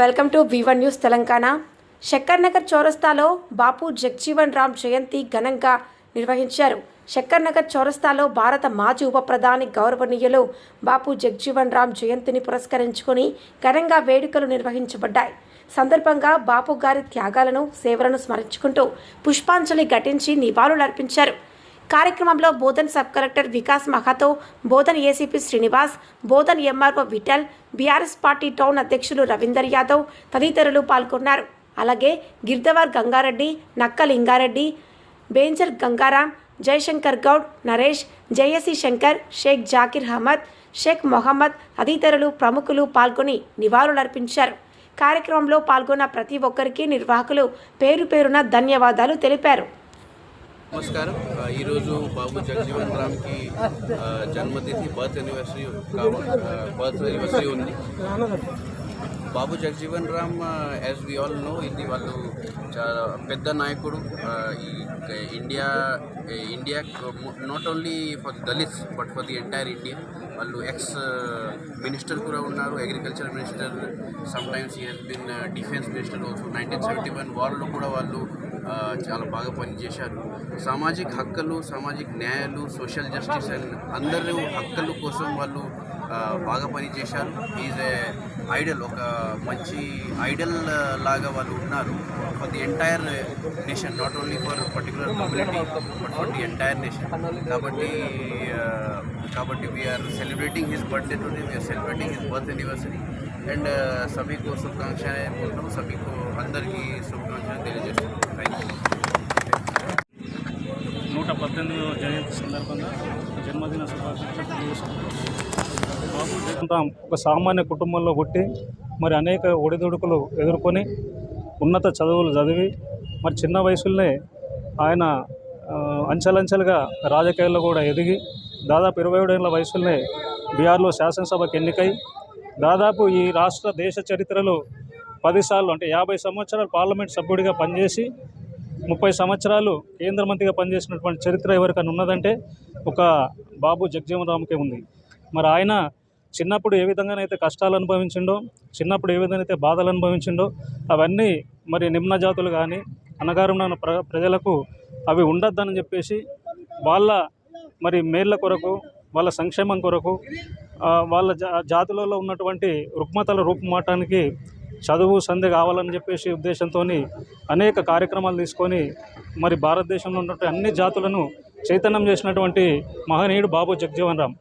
Welcome to Vivan news Telangana. Shakkar Nagar చౌరస్తాలో బాపు జగ్జీవన్ రామ్ జయంతి ఘనంగా నిర్వహించారు. శక్కర్ నగర్ చౌరస్తాలో భారత మాజీ ఉప ప్రధాని గౌరవనీయులు బాపు జగ్జీవన్ రామ్ జయంతిని పురస్కరించుకుని ఘనంగా వేడుకలు నిర్వహించబడ్డాయి. సందర్భంగా బాపు గారి త్యాగాలను సేవలను స్మరించుకుంటూ పుష్పాంజలి ఘటించి నివాళులర్పించారు. కార్యక్రమంలో Bodhan sub collector Vikas Mahato Bodhan ACP Srinivas Bodhan MRO Vithal BRS party town అధ్యక్షులు రవీందర్ యాదవ్ తదితరులు పాల్గొన్నారు. అలాగే గిర్దవార్ గంగారెడ్డి నక్క లింగారెడ్డి బేంజర్ గంగారాం జయశంకర్ గౌడ్ నరేష్ జయసి శంకర్ షేక్ జాకిర్ అహ్మద్ షేక్ మొహమ్మద్ తదితరులు ప్రముఖులు పాల్గొని నివాళులర్పించారు. కార్యక్రమంలో పాల్గొన్న ప్రతి ఒక్కరికి నిర్వాహకులు పేరు పేరున ధన్యవాదాలు తెలిపారు. నమస్కారం. ఈరోజు బాబు జగజీవన్ రామ్కి జన్మతిథి బర్త్ యానివర్సరీ బర్త్ యానివర్సరీ ఉంది. Babu Jagjivan Ram as we all know ఇది వాళ్ళు చాలా పెద్ద నాయకుడు. ఈ India India not only for the Dalits but for the entire India వాళ్ళు ఎక్స్ మినిస్టర్ కూడా ఉన్నారు అగ్రికల్చర్ మినిస్టర్ సమ్ టైమ్స్ ఈ he's been defence minister also nineteen seventy one వార్లో కూడా వాళ్ళు చాలా బాగా పనిచేశారు. సామాజిక హక్కులు సామాజిక న్యాయాలు సోషల్ జస్టిస్ అండ్ అందరూ హక్కుల కోసం వాళ్ళు బాగా పనిచేశారు. ఈజ్ ఏ ఐడల్ ఒక మంచి ఐడల్ లాగా వాళ్ళు ఉన్నారు. For the entire nation not only for particular community but for the entire nation కాబట్టి కాబట్టి we are celebrating his birthday today we are celebrating his birth anniversary and సభకు శుభాకాంక్షలు అనుకుంటున్నాం సభకు అందరికీ శుభాకాంక్షలు తెలియజేస్తున్నాం. థ్యాంక్ యూ నూట పద్దెనిమిదవ జయంతి సందర్భంగా జన్మదిన శుభాకాంక్షలు ఒక సామాన్య కుటుంబంలో పుట్టి మరి అనేక ఒడిదుడుకులు ఎదుర్కొని ఉన్నత చదువులు చదివి మరి చిన్న వయసులోనే ఆయన అంచెలంచెలుగా రాజకీయాల్లో కూడా ఎదిగి దాదాపు ఇరవై ఏడేళ్ళ వయసులోనే బీహార్లో శాసనసభకు ఎన్నికై దాదాపు ఈ రాష్ట్ర దేశ చరిత్రలో పదిసార్లు అంటే యాభై సంవత్సరాలు పార్లమెంట్ సభ్యుడిగా పనిచేసి ముప్పై సంవత్సరాలు కేంద్ర మంత్రిగా పనిచేసినటువంటి చరిత్ర ఎవరికైనా ఉన్నదంటే ఒక బాబు జగజీవనరామ్కే ఉంది. మరి ఆయన చిన్నప్పుడు ఏ విధంగానైతే కష్టాలు అనుభవించిండో చిన్నప్పుడు ఏ విధంగా అయితే బాధలు అనుభవించిండో అవన్నీ మరి నిమ్న జాతులు కానీ అనగారున్న ప్ర ప్రజలకు అవి ఉండొద్దని చెప్పేసి వాళ్ళ మరి మేళ్ళ కొరకు వాళ్ళ సంక్షేమం కొరకు వాళ్ళ జా జాతులలో ఉన్నటువంటి రుగ్మతల రూపుమాటానికి చదువు సంధి కావాలని చెప్పేసి ఉద్దేశంతో అనేక కార్యక్రమాలు తీసుకొని మరి భారతదేశంలో ఉన్నటువంటి అన్ని జాతులను చైతన్యం చేసినటువంటి మహనీయుడు బాబు జగ్జీవన్ రామ్.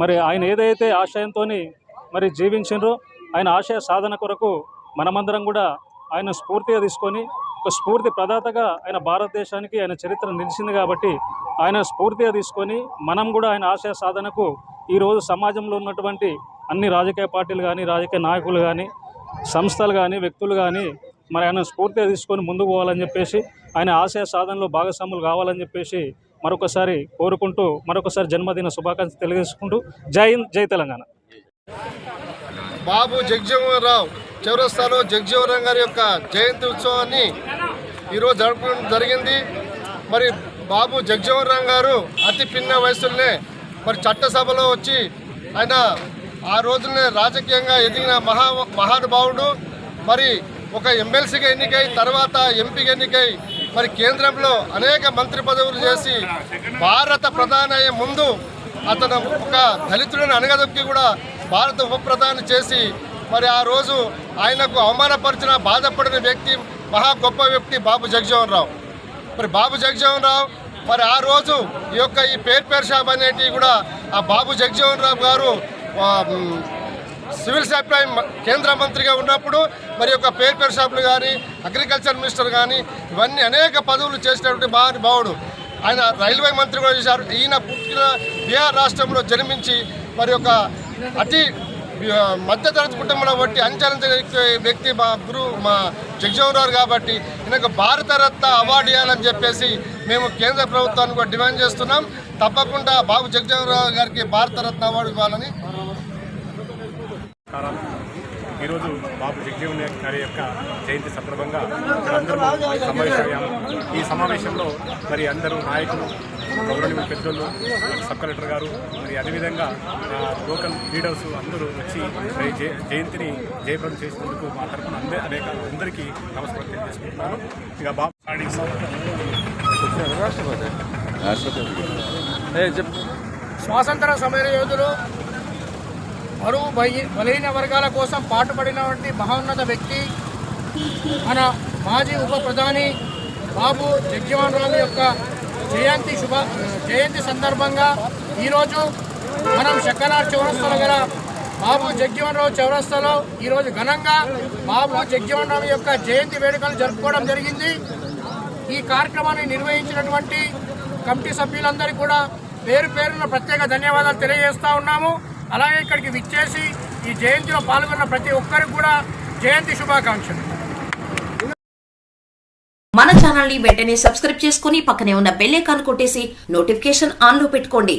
మరి ఆయన ఏదైతే ఆశయంతో మరి జీవించిండ్రో ఆయన ఆశయ సాధన కొరకు మనమందరం కూడా ఆయన స్ఫూర్తిగా తీసుకొని ఒక స్ఫూర్తి ప్రదాతగా ఆయన భారతదేశానికి ఆయన చరిత్ర నిలిచింది కాబట్టి ఆయన స్ఫూర్తిగా తీసుకొని మనం కూడా ఆయన ఆశయ సాధనకు ఈరోజు సమాజంలో ఉన్నటువంటి అన్ని రాజకీయ పార్టీలు కానీ రాజకీయ నాయకులు కానీ సంస్థలు కానీ వ్యక్తులు కానీ మరి ఆయన స్ఫూర్తిగా తీసుకొని ముందుకు పోవాలని చెప్పేసి ఆయన ఆశయ సాధనలో భాగస్వాములు కావాలని చెప్పేసి మరొకసారి కోరుకుంటూ మరొకసారి జన్మదిన శుభాకాంక్షలు తెలియజేసుకుంటూ జై జై తెలంగాణ. బాబు జగజీవన్ రావు. చౌరస్తాలో జగజీవన్ గారి యొక్క జయంతి ఉత్సవాన్ని ఈరోజు జరపడం జరిగింది. మరి బాబు జగజీవన్ రావు గారు అతి పిన్న వయసులోనే మరి చట్టసభలో వచ్చి ఆయన ఆ రోజునే రాజకీయంగా ఎదిగిన మహా మహానుభావుడు. మరి ఒక ఎమ్మెల్సీగా ఎన్నికై తర్వాత ఎంపీగా ఎన్నికై మరి కేంద్రంలో అనేక మంత్రి పదవులు చేసి భారత ప్రధాని అయ్యే ముందు అతను ఒక దళితుడిని అనగదొక్కి కూడా భారత ఉప ప్రధాని చేసి మరి ఆ రోజు ఆయనకు అవమానపరిచిన బాధపడిన వ్యక్తి మహా గొప్ప వ్యక్తి బాబు జగజీవన్ రావు. మరి బాబు జగజీవన్ రావు మరి ఆ రోజు ఈ యొక్క ఈ పేరు పేరు షాప్ అనేటివి కూడా ఆ బాబు జగజీవన్ రావు గారు సివిల్ సప్లై కేంద్ర మంత్రిగా ఉన్నప్పుడు మరి యొక్క పేరు పేరు షాపులు కానీ అగ్రికల్చర్ మినిస్టర్ కానీ ఇవన్నీ అనేక పదవులు చేసినటువంటి మహానుభావుడు. ఆయన రైల్వే మంత్రి కూడా చేశారు. ఈయన పుట్టిన బీహార్ రాష్ట్రంలో జన్మించి మరి యొక్క అతి మధ్యతరగతి కుటుంబంలో బట్టి అంచనంత వ్యక్తి మా గురువు మా జగజీవనరావు కాబట్టి ఈయనకు భారతరత్న అవార్డు ఇవ్వాలని చెప్పేసి మేము కేంద్ర ప్రభుత్వాన్ని కూడా డిమాండ్ చేస్తున్నాం. తప్పకుండా బాబు జగజీవనరావు గారికి భారతరత్న అవార్డు ఇవ్వాలని. ఈరోజు బాబు జగజీవన్ గారి యొక్క జయంతి సందర్భంగా అందరూ సమావేశమయ్యాము. ఈ సమావేశంలో మరి అందరూ నాయకులు గౌరవనీయ పెద్దలు సబ్ కలెక్టర్ గారు మరి అదేవిధంగా ఆ, లోకల్ లీడర్స్ అందరూ వచ్చి మరి జయ జయంతిని జయప్రదం చేసినందుకు మా తరఫున అందరి అనేక అందరికీ నమస్కారం తెలియజేసుకుంటున్నాను. ఇక బాబు స్వాతంత్ర సమర యోధులు బరువు బలహీన వర్గాల కోసం పాటుపడినటువంటి మహోన్నత వ్యక్తి మన మాజీ ఉప ప్రధాని బాబు జగ్జీవన్ రామ్ యొక్క జయంతి శుభ జయంతి సందర్భంగా ఈరోజు మనం శక్కనార్ చౌరస్తాలో గల బాబు జగ్జీవన్ రావు చౌరస్తాలో ఈరోజు ఘనంగా బాబు జగ్జీవన్ రామ్ యొక్క జయంతి వేడుకలు జరుపుకోవడం జరిగింది. ఈ కార్యక్రమాన్ని నిర్వహించినటువంటి కమిటీ సభ్యులందరికీ కూడా పేరు పేరున ప్రత్యేక ధన్యవాదాలు తెలియజేస్తూ ఉన్నాము. అలాగే ఇక్కడికి విచ్చేసి ఈ జయంతిలో పాల్గొన్న ప్రతి ఒక్కరికి కూడా జయంతి శుభాకాంక్షలు. మన ఛానల్ని వెంటనే సబ్స్క్రైబ్ చేసుకుని పక్కనే ఉన్న బెల్ ఐకాన్ కొట్టేసి నోటిఫికేషన్ ఆన్లో పెట్టుకోండి.